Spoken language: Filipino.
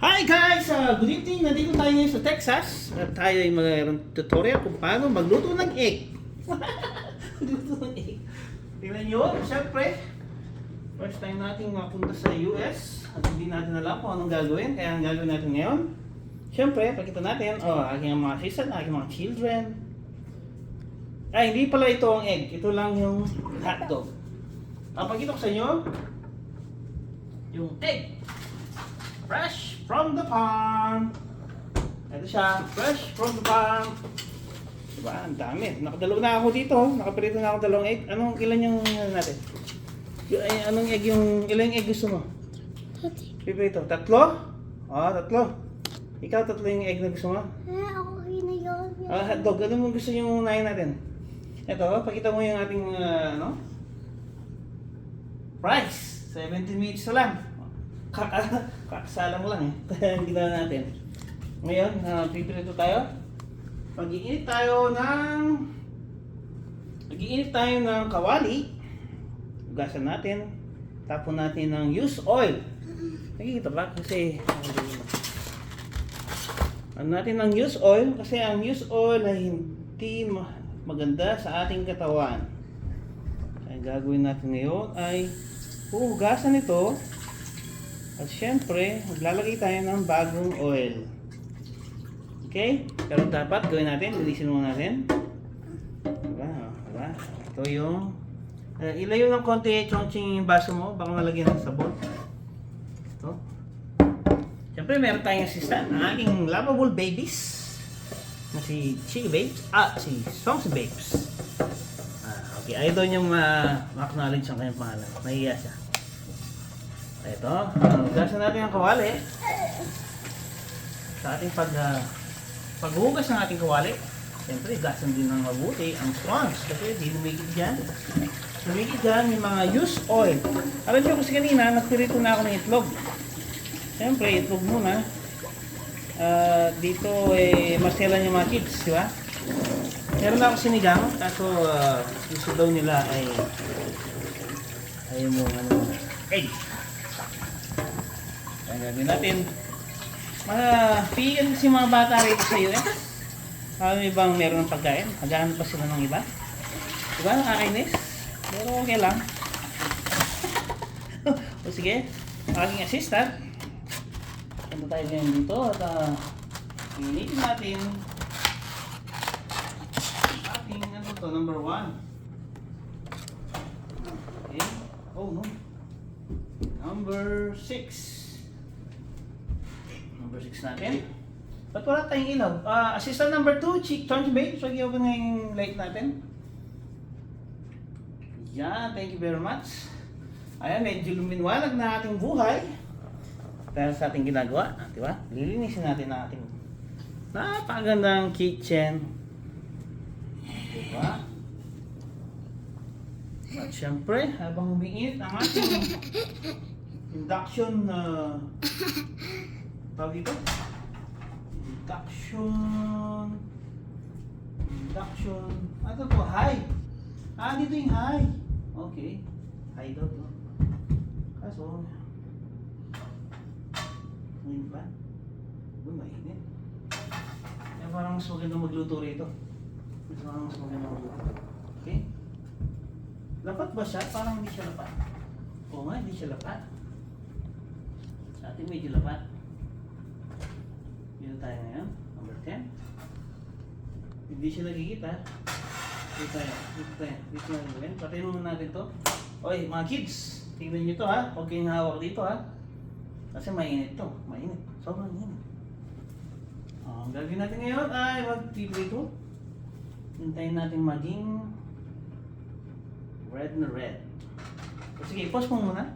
Hi guys! Uh, good evening! Nandito tayo ngayon sa Texas. At tayo ay mayroong tutorial kung paano magluto ng egg. magluto ng egg. Tingnan nyo, syempre, first time nating mapunta sa US at hindi natin alam kung anong gagawin. Kaya ang gagawin natin ngayon, syempre, pakita natin, oh, aking mga assistant, aking mga children. Ay, hindi pala ito ang egg. Ito lang yung hotdog. Papakita ko sa inyo, yung egg. Fresh from the farm. Ito siya, fresh from the farm. Diba? Ang dami. Nakadalaw na ako dito. Nakaprito na ako dalawang egg. Anong ilan yung ano natin? Y- ay, anong egg yung, ilan yung egg gusto mo? Pipito. Tatlo? Oo, tatlo. Ikaw tatlo yung egg na gusto mo? Ah, ako na yun. Ah, hotdog. Ano mo gusto yung unahin natin? Ito, pakita mo yung ating, ah, ano? Price. 17 minutes na lang. Ka kakasala mo lang eh. Kaya ginawa natin. Ngayon, uh, pipirito tayo. Mag-iinit tayo ng... Mag-iinit tayo ng kawali. Ugasan natin. Tapon natin ng used oil. Nakikita ba? Kasi... Ano natin ng used oil? Kasi ang used oil ay hindi ma- maganda sa ating katawan. Ang gagawin natin ngayon ay huhugasan ito at syempre, maglalagay tayo ng bagong oil. Okay? Pero dapat gawin natin, linisin muna natin. Diba? Diba? Ito yung... Uh, ilayo ng konti chongching yung baso mo, baka malagyan ng sabon. Ito. Siyempre, meron tayong assistant, ang aking lovable babies na si Chiki Babes, ah, si Songs Babes. Ah, okay, ayaw daw niyang ma- ma-acknowledge ang kanyang pangalan. Nahiya siya. Ito, uh, gasan natin ang kawali. Sa ating pag uh, paghugas ng ating kawali, siyempre gasan din ng mabuti ang swans kasi di lumikit dyan. Lumikit dyan yung mga used oil. Alam niyo kasi kanina, nagpirito na ako ng itlog. Siyempre, itlog muna. Ah, dito eh, maselan yung mga kids, di ba? Meron na ako sinigang, kaso uh, gusto daw nila ay ay mo ano, egg. Kaya gagawin natin. Mga vegan kasi mga bata rito sa US. Alam niyo bang meron ng pagkain? Hagahan pa sila ng iba? Diba? Nakakainis? Pero okay lang. o sige, aking assistant. Punta tayo ngayon dito at uh, initin natin ating ano to, number one. Okay. Oh no. Number 6. Number 6 natin. Ba't wala tayong ilaw? Ah, assistant number 2, Chick Chonch Babe. So, i-open na yung light natin. Yan, thank you very much. Ayan, medyo luminwalag na ating buhay. Dahil sa ating ginagawa, ah, di ba? Lilinisin natin ang ating napakagandang kitchen. Di ba? At syempre, habang umiinit ang ating induction na tawag dito? Induction. Induction. Ano to? High. Ah dito yung high. Okay. High daw to. Kaso ngayon pa Uy, mainit. Kaya parang mas maganda magluto rito. Mas parang mas maganda magluto. Okay? Lapat ba siya? parang hindi siya lapat. Oo nga hindi siya lapat. Sa ating medyo lapat dito tayo ngayon, number 10. Hindi siya nakikita. Dito tayo, dito tayo, dito na gawin. Patayin muna natin to. Oy, mga kids, tingnan nyo to ha. Huwag kayong hawak dito ha. Kasi mainit to, mainit. Sobrang init. Oh, ang gagawin natin ngayon ay mag-prito. Hintayin natin maging red na red. O sige, pause mo muna.